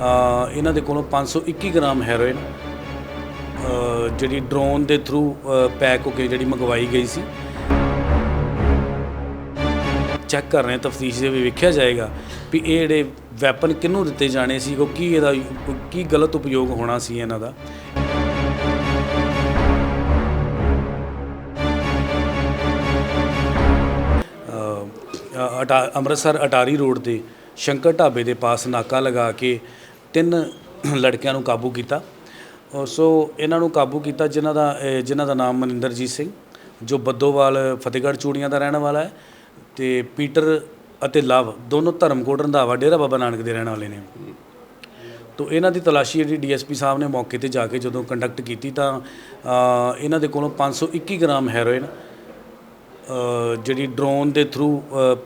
ਇਹਨਾਂ ਦੇ ਕੋਲੋਂ 521 ਗ੍ਰਾਮ ਹੈਰੋਇਨ ਜਿਹੜੀ ਡਰੋਨ ਦੇ ਥਰੂ ਪੈਕ ਹੋ ਕੇ ਜਿਹੜੀ ਮੰਗਵਾਈ ਗਈ ਸੀ। ਚੈੱਕ ਕਰ ਰਹੇ ਤਫਤੀਸ਼ ਦੇ ਵੀ ਵੇਖਿਆ ਜਾਏਗਾ ਵੀ ਇਹ ਜਿਹੜੇ ਵੈਪਨ ਕਿਹਨੂੰ ਦਿੱਤੇ ਜਾਣੇ ਸੀ ਕੋ ਕੀ ਇਹਦਾ, ਕੀ ਗਲਤ ਉਪਯੋਗ ਹੋਣਾ ਸੀ ਇਹਨਾਂ ਦਾ। ਅਟਾ, ਅੰਮ੍ਰਿਤਸਰ ਅਟਾਰੀ ਰੋਡ ਤੇ ਸ਼ੰਕਰ ਢਾਬੇ ਦੇ ਪਾਸ ਨਾਕਾ ਲਗਾ ਕੇ ਤਿੰਨ ਲੜਕਿਆਂ ਨੂੰ ਕਾਬੂ ਕੀਤਾ। ਸੋ ਇਹਨਾਂ ਨੂੰ ਕਾਬੂ ਕੀਤਾ ਜਿਨ੍ਹਾਂ ਦਾ ਜਿਨ੍ਹਾਂ ਦਾ ਨਾਮ ਮਨਿੰਦਰਜੀਤ ਸਿੰਘ, ਜੋ ਬੱਦੋਵਾਲ ਫਤਿਹਗੜ੍ਹ ਚੂੜੀਆਂ ਦਾ ਰਹਿਣ ਵਾਲਾ ਹੈ ਤੇ ਪੀਟਰ ਅਤੇ ਲਵ ਦੋਨੋਂ ਧਰਮਕੋਟ ਰੰਧਾਵਾ ਡੇਰਾ ਬਾਬਾ ਨਾਨਕ ਦੇ ਰਹਿਣ ਵਾਲੇ ਨੇ। ਤੋ ਇਹਨਾਂ ਦੀ ਤਲਾਸ਼ੀ ਜਿਹੜੀ ਡੀਐਸਪੀ ਸਾਹਿਬ ਨੇ ਮੌਕੇ ਤੇ ਜਾ ਕੇ ਜਦੋਂ ਕੰਡਕਟ ਕੀਤੀ ਤਾਂ ਇਹਨਾਂ ਦੇ ਕੋਲੋਂ 521 ਗ੍ਰਾਮ ਹੈਰੋਇਨ ਜਿਹੜੀ ਡਰੋਨ ਦੇ ਥਰੂ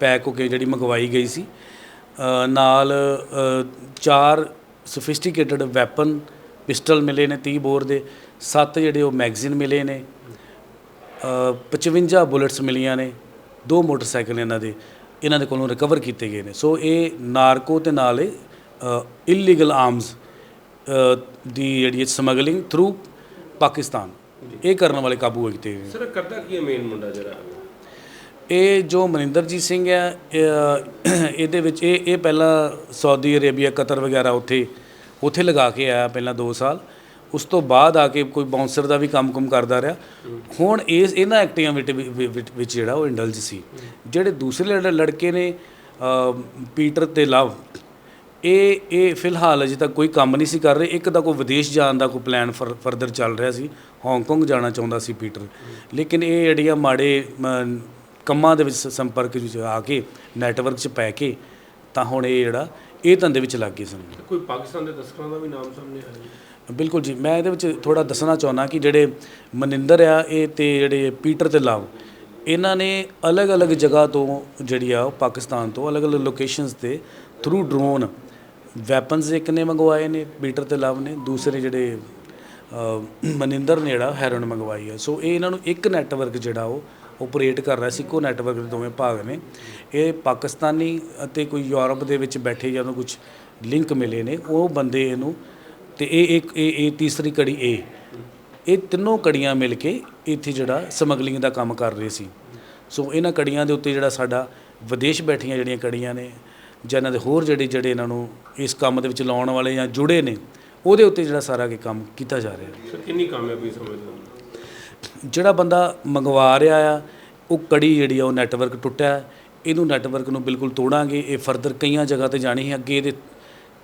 ਪੈਕ ਹੋ ਕੇ ਜਿਹੜੀ ਮੰਗਵਾਈ ਗਈ ਸੀ। ਨਾਲ ਚਾਰ ਸੋਫਿਸਟੀਕੇਟਡ ਵੈਪਨ ਪਿਸਟਲ ਮਿਲੇ ਨੇ 30 ਬੋਰ ਦੇ ਸੱਤ ਜਿਹੜੇ ਉਹ ਮੈਗਜ਼ੀਨ ਮਿਲੇ ਨੇ ਅ, 55 ਬੁਲੇਟਸ ਮਿਲੀਆਂ ਨੇ ਦੋ ਮੋਟਰਸਾਈਕਲ ਇਹਨਾਂ ਦੇ ਇਹਨਾਂ ਦੇ ਕੋਲੋਂ ਰਿਕਵਰ ਕੀਤੇ ਗਏ ਨੇ। ਸੋ ਇਹ ਨਾਰਕੋ ਤੇ ਨਾਲ ਇਲੀਗਲ ਆਰਮਸ ਦੀ ਜਿਹੜੀ ਸਮਗਲਿੰਗ ਥਰੂ ਪਾਕਿਸਤਾਨ। ਇਹ ਕਰਨ ਵਾਲੇ ਕਾਬੂ ਕੀਤੇ ਗਏ ਨੇ ਸਰ ਕਰਦਾ ਕੀ ਹੈ ਮੇਨ ਮੁੰਡਾ ਜਿਹੜਾ? ਇਹ ਜੋ ਮਨਿੰਦਰਜੀਤ ਸਿੰਘ ਹੈ ਇਹਦੇ ਵਿੱਚ ਇਹ ਇਹ ਪਹਿਲਾਂ ਸਾਊਦੀ ਅਰੇਬੀਆ ਕਤਰ ਵਗੈਰਾ ਉੱਥੇ ਉੱਥੇ ਲਗਾ ਕੇ ਆਇਆ ਪਹਿਲਾਂ 2 ਸਾਲ। ਉਸ ਤੋਂ ਬਾਅਦ ਆ ਕੇ ਕੋਈ ਬਾਉਂਸਰ ਦਾ ਵੀ ਕੰਮ-ਕੁਮ ਕਰਦਾ ਰਿਹਾ। ਹੁਣ ਇਸ, ਇਹਨਾਂ ਐਕਟੀਵਿਟੀ ਵਿ- ਵਿ- ਵਿੱਚ ਜਿਹੜਾ ਉਹ ਇੰਡਲਜ ਸੀ। ਜਿਹੜੇ ਦੂਸਰੇ ਲੜ- ਲੜਕੇ ਨੇ ਪੀਟਰ ਤੇ ਲਵ ਇਹ ਇਹ ਫਿਲਹਾਲ ਅਜੇ ਤੱਕ ਕੋਈ ਕੰਮ ਨਹੀਂ ਸੀ ਕਰ ਰਹੇ। ਇੱਕ ਦਾ ਕੋਈ ਵਿਦੇਸ਼ ਜਾਣ ਦਾ ਕੋਈ ਪਲਾਨ ਫਰਦਰ ਚੱਲ ਰਿਹਾ ਸੀ। ਹਾਂਗਕਾਂਗ ਜਾਣਾ ਚਾਹੁੰਦਾ ਸੀ ਪੀਟਰ ਲੇਕਿਨ ਇਹ ਜਿਹੜੀਆਂ ਮਾੜੇ ਕੰਮਾਂ ਦੇ ਵਿੱਚ ਸ- ਸੰਪਰਕ ਵਿੱਚ ਆ ਕੇ ਨੈਟਵਰਕ 'ਚ ਪੈ ਕੇ ਤਾਂ ਹੁਣ ਇਹ ਜਿਹੜਾ ਇਹ ਧੰਦੇ ਵਿੱਚ ਲੱਗ ਗਏ ਸਨ। ਕੋਈ ਪਾਕਿਸਤਾਨ ਦੇ ਤਸਕਰਾਂ ਦਾ ਵੀ ਨਾਮ ਸਾਹਮਣੇ ਆਇਆ ਜੀ? ਬਿਲਕੁਲ ਜੀ ਮੈਂ ਇਹਦੇ ਵਿੱਚ ਥੋੜਾ ਦੱਸਣਾ ਚਾਹੁੰਦਾ ਕਿ ਜਿਹੜੇ ਮਨਿੰਦਰ ਆ ਇਹ ਤੇ ਜਿਹੜੇ ਪੀਟਰ ਤੇ ਲਵ ਇਹਨਾਂ ਨੇ ਅਲੱਗ-ਅਲੱਗ ਜਗ੍ਹਾ ਤੋਂ ਜਿਹੜੀ ਆ ਉਹ ਪਾਕਿਸਤਾਨ ਤੋਂ ਅਲੱਗ-ਅਲੱਗ ਲੋਕੇਸ਼ਨਸ ਤੇ ਥਰੂ ਡਰੋਨ ਵੈਪਨਸ ਇੱਕ ਨੇ ਮੰਗਵਾਏ ਨੇ ਪੀਟਰ ਤੇ ਲਵ ਨੇ ਦੂਸਰੇ ਜਿਹੜੇ ਅ, ਮਨਿੰਦਰ ਨੇ ਜਿਹੜਾ ਹੈਰੋਨ ਮੰਗਵਾਈ ਹੈ ਸੋ ਇਹ ਇਹਨਾਂ ਨੂੰ ਇੱਕ ਨੈਟਵਰਕ ਜਿਹੜਾ ਉਹ ਆਪਰੇਟ ਕਰ ਰਿਹਾ ਸੀ, ਇੱਕੋ ਨੈਟਵਰਕ ਦੇ ਦੋਵੇਂ ਭਾਗ ਨੇ। ਇਹ ਪਾਕਿਸਤਾਨੀ ਅਤੇ ਕੋਈ ਯੂਰਪ ਦੇ ਵਿੱਚ ਬੈਠੇ ਜਾਂ ਜਦੋਂ ਕੁਝ ਲਿੰਕ ਮਿਲੇ ਨੇ, ਉਹ ਬੰਦੇ ਇਹਨੂੰ ਤੇ ਇਹ ਇੱਕ, ਇਹ ਇਹ ਤੀਸਰੀ ਕੜੀ ਇਹ ਇਹ ਤਿੰਨੋਂ ਕੜੀਆਂ ਮਿਲ ਕੇ ਇੱਥੇ ਜਿਹੜਾ ਸਮਗਲਿੰਗ ਦਾ ਕੰਮ ਕਰ ਰਹੇ ਸੀ। ਸੋ ਇਹਨਾਂ ਕੜੀਆਂ ਦੇ ਉੱਤੇ ਜਿਹੜਾ ਸਾਡਾ ਵਿਦੇਸ਼ ਬੈਠੀਆਂ ਜਿਹੜੀਆਂ ਕੜੀਆਂ ਨੇ ਜਾਂ ਇਹਨਾਂ ਦੇ ਹੋਰ ਜਿਹੜੇ ਜਿਹੜੇ ਇਹਨਾਂ ਨੂੰ ਇਸ ਕੰਮ ਦੇ ਵਿੱਚ ਲਾਉਣ ਵਾਲੇ ਜਾਂ ਜੁੜੇ ਨੇ, ਉਹਦੇ ਉੱਤੇ ਜਿਹੜਾ ਸਾਰਾ ਕੀ ਕੰਮ ਕੀਤਾ ਜਾ ਰਿਹਾ। ਸਰ, ਕਿੰਨੀ ਕਾਮਯਾਬੀ ਸਮਝਦੇ ਹੋ? ਜਿਹੜਾ ਬੰਦਾ ਮੰਗਵਾ ਰਿਹਾ ਆ ਉਹ ਕੜੀ ਜਿਹੜੀ ਆ ਉਹ ਨੈਟਵਰਕ ਟੁੱਟਿਆ। ਇਹਨੂੰ ਨੈਟਵਰਕ ਨੂੰ ਬਿਲਕੁਲ ਤੋੜਾਂਗੇ। ਇਹ ਫਰਦਰ ਕਈਆਂ ਜਗ੍ਹਾ ਤੇ ਜਾਣੀ ਹੈ। ਅੱਗੇ ਇਹਦੇ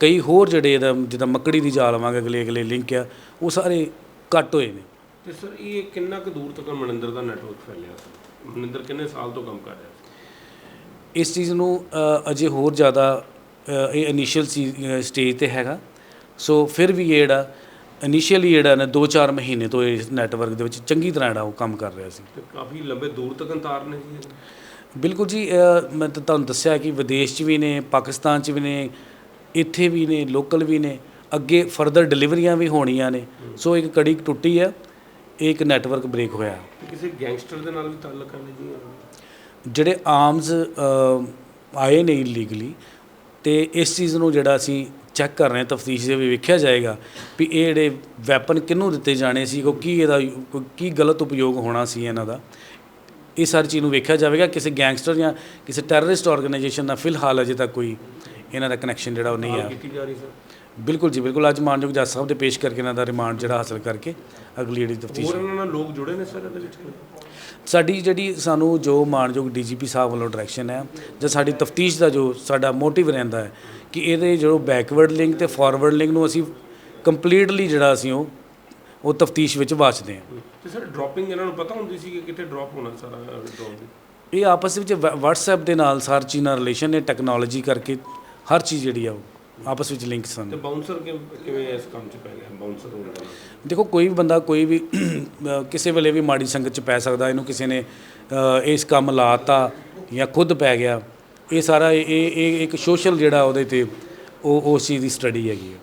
ਕਈ ਹੋਰ ਜਿਹੜੇ ਇਹਦਾ ਜਿੱਦਾਂ ਮੱਕੜੀ ਦੀ ਜਾਲ ਵਾਂਗ ਅਗਲੇ ਅਗਲੇ ਲਿੰਕ ਆ ਉਹ ਸਾਰੇ ਕੱਟ ਹੋਏ ਨੇ। ਤੇ ਸਰ ਇਹ ਕਿੰਨਾ ਕੁ ਦੂਰ ਤੱਕ ਮਨਿੰਦਰ ਦਾ ਨੈਟਵਰਕ ਫੈਲਿਆ ਸੀ? ਮਨਿੰਦਰ ਕਿੰਨੇ ਸਾਲ ਤੋਂ ਕੰਮ ਕਰ ਰਿਹਾ ਸੀ? ਇਸ ਚੀਜ਼ ਨੂੰ ਅਜੇ ਹੋਰ ਜ਼ਿਆਦਾ ਇਹ ਇਨੀਸ਼ੀਅਲ ਸਟੇਜ ਤੇ ਹੈਗਾ। ਸੋ ਫਿਰ ਵੀ ਇਹ ਜਿਹੜਾ ਇਨੀਸ਼ੀਅਲੀ ਜਿਹੜਾ ਨੇ 2-4 ਮਹੀਨੇ ਤੋਂ ਇਸ ਨੈਟਵਰਕ ਦੇ ਵਿੱਚ ਚੰਗੀ ਤਰ੍ਹਾਂ ਜਿਹੜਾ ਉਹ ਕੰਮ ਕਰ ਰਿਹਾ ਸੀ ਤੇ ਕਾਫੀ ਲੰਬੇ ਦੂਰ ਤੱਕ ਤਾਰ ਨੇ ਜੀ। ਬਿਲਕੁਲ ਜੀ ਮੈਂ ਤਾਂ ਤੁਹਾਨੂੰ ਦੱਸਿਆ ਕਿ ਵਿਦੇਸ਼ 'ਚ ਵੀ ਨੇ ਪਾਕਿਸਤਾਨ 'ਚ ਵੀ ਨੇ ਇੱਥੇ ਵੀ ਨੇ ਲੋਕਲ ਵੀ ਨੇ ਅੱਗੇ ਫਰਦਰ ਡਿਲੀਵਰੀਆਂ ਵੀ ਹੋਣੀਆਂ ਨੇ ਸੋ ਇੱਕ ਕੜੀ ਟੁੱਟੀ ਹੈ ਇੱਕ ਨੈਟਵਰਕ ਬ੍ਰੇਕ ਹੋਇਆ ਕਿਸੇ ਗੈਂਗਸਟਰ ਦੇ ਨਾਲ ਵੀ ਤਾਲੁਕ ਹਨ ਜੀ? ਜਿਹੜੇ ਆਰਮਸ ਆਏ ਨੇ ਇਲੀਗਲੀ ਤੇ ਇਸ ਚੀਜ਼ ਨੂੰ ਜਿਹੜਾ ਅਸੀਂ ਚੈੱਕ ਕਰ ਰਹੇ ਹਾਂ ਤਫਤੀਸ਼ ਦੇ ਵੀ ਵੇਖਿਆ ਜਾਏਗਾ ਵੀ ਇਹ ਜਿਹੜੇ ਵੈਪਨ ਕਿਹਨੂੰ ਦਿੱਤੇ ਜਾਣੇ ਸੀ ਕੋ ਕੀ ਇਹਦਾ ਕੀ ਗਲਤ ਉਪਯੋਗ ਹੋਣਾ ਸੀ ਇਹਨਾਂ ਦਾ। ਇਹ ਸਾਰੀ ਚੀਜ਼ ਨੂੰ ਵੇਖਿਆ ਜਾਵੇਗਾ ਕਿਸੇ ਗੈਂਗਸਟਰ ਜਾਂ ਕਿਸੇ ਟੈਰਰਿਸਟ ਆਰਗੇਨਾਈਜੇਸ਼ਨ ਨਾਲ ਫਿਲਹਾਲ ਅਜੇ ਤੱਕ ਕੋਈ ਇਹਨਾਂ ਦਾ ਕਨੈਕਸ਼ਨ ਜਿਹੜਾ ਉਹ ਨਹੀਂ ਆ। ਕੀਤੀ ਜਾ ਰਹੀ ਸਰ ਬਿਲਕੁਲ ਜੀ ਬਿਲਕੁਲ। ਅੱਜ ਮਾਨਯੋਗ ਜੱਜ ਸਾਹਿਬ ਦੇ ਪੇਸ਼ ਕਰਕੇ ਇਹਨਾਂ ਦਾ ਰਿਮਾਂਡ ਜਿਹੜਾ ਹਾਸਲ ਕਰਕੇ ਅਗਲੀ ਜਿਹੜੀ ਤਫਤੀਸ਼ ਹੋਰ ਇਹਨਾਂ ਨਾਲ ਲੋਕ ਜੁੜੇ ਨੇ ਸਰ ਇਹਦੇ ਵਿੱਚ? ਸਾਡੀ ਜਿਹੜੀ ਸਾਨੂੰ ਜੋ ਮਾਨਯੋਗ ਡੀਜੀਪੀ ਸਾਹਿਬ ਵੱਲੋਂ ਡਾਇਰੈਕਸ਼ਨ ਹੈ ਜਾਂ ਸਾਡੀ ਤਫਤੀਸ਼ ਦਾ ਜੋ ਸਾਡਾ ਮੋਟਿਵ ਰਹਿੰਦਾ ਹੈ ਕਿ ਇਹਦੇ ਜੋ ਬੈਕਵਰਡ ਲਿੰਕ ਤੇ ਫਾਰਵਰਡ ਲਿੰਕ ਨੂੰ ਅਸੀਂ ਕੰਪਲੀਟਲੀ ਜਿਹੜਾ ਅਸੀਂ ਉਹ ਉਹ ਤਫਤੀਸ਼ ਵਿੱਚ ਵਾਚਦੇ ਹਾਂ। ਤੇ ਸਰ ਡ੍ਰੌਪਿੰਗ ਇਹਨਾਂ ਨੂੰ ਪਤਾ ਹੁੰਦੀ ਸੀ ਕਿ ਕਿੱਥੇ ਡ੍ਰੌਪ ਹੋਣਾ ਸਾਰਾ ਦੀ? ਇਹ ਆਪਸ ਵਿੱਚ WhatsApp ਦੇ ਨਾਲ ਸਾਰ ਚੀਜ਼ ਨਾਲ ਰਿਲੇਸ਼ਨ ਨੇ ਟੈਕਨੋਲੋਜੀ ਕਰਕੇ ਹਰ ਚੀਜ਼ ਜਿਹੜੀ ਆ ਉਹ ਆਪਸ ਵਿੱਚ ਲਿੰਕ ਸਨ। ਤੇ ਬਾਉਂਸਰ ਕਿਵੇਂ ਇਸ ਕੰਮ 'ਚ ਪੈ ਗਿਆ? ਬਾਉਂਸਰ ਹੋਣ ਦਾ ਦੇਖੋ ਕੋਈ ਵੀ ਬੰਦਾ ਕੋਈ ਵੀ ਕਿਸੇ ਵੇਲੇ ਵੀ ਮਾੜੀ ਸੰਗਤ ਚ ਪੈ ਸਕਦਾ ਇਹਨੂੰ ਕਿਸੇ ਨੇ ਇਸ ਕੰਮ ਲਾਤਾ ਜਾਂ ਖੁਦ ਪੈ ਗਿਆ ਇਹ ਸਾਰਾ ਇਹ ਇਹ ਇਹ ਇੱਕ ਸੋਸ਼ਲ ਜਿਹੜਾ ਉਹਦੇ ਤੇ ਉਹ ਉਸ ਚੀਜ਼ ਦੀ ਸਟੱਡੀ ਹੈਗੀ ਹੈ।